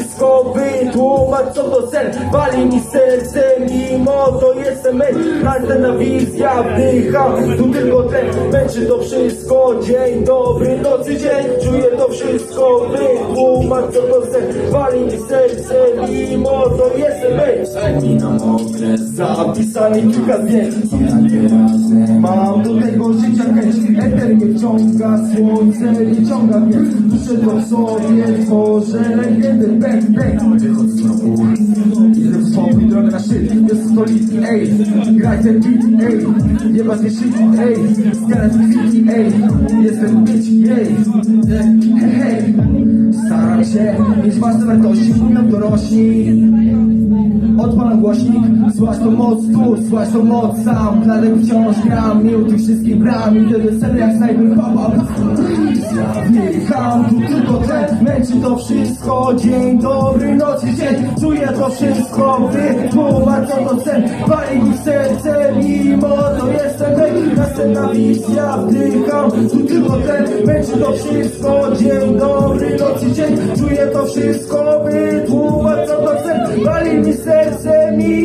wszystko wytłumacz co to sen. Wali mi serce mimo to jestem my Następna wizja wdycham Tu tylko tlen Męczy to wszystko Dzień dobry, nocy dzień Czuję to wszystko Wytłumacz co to sen. Wali mi serce mimo to jestem my Wspominam okres Zapisane kilka zdjęć Mam do tego życia chęć Eter mnie wciąga, słońce nie ciąga mnie Duszę to w sobie, tworzę legendę Bang, bang, z Idę w spokój, drogę na szczyt Jest stolicy, ej. Graj ten beat, ej. Nieba mnie shit, ej. Skarać kwitki, ej. Jestem bitch, ej. Hej, hej Staram się mieć własne wartości Mówią dorośli Odpalam głośnik, słychać tą moc tu, słychać tą moc sam. Dalej wciąż gram, mimo tych wszystkich bram. Idę do celu jak snajper, papa Wjecham tu tylko tlen, męczy to wszystko. Dzień dobry, noc i dzień, czuję to wszystko Wytłumacz co to sen, pali mi serce Mimo to jestem hej, następna wizja Wdycham. Tu tylko tlen, męczy to wszystko. Dzień dobry, você me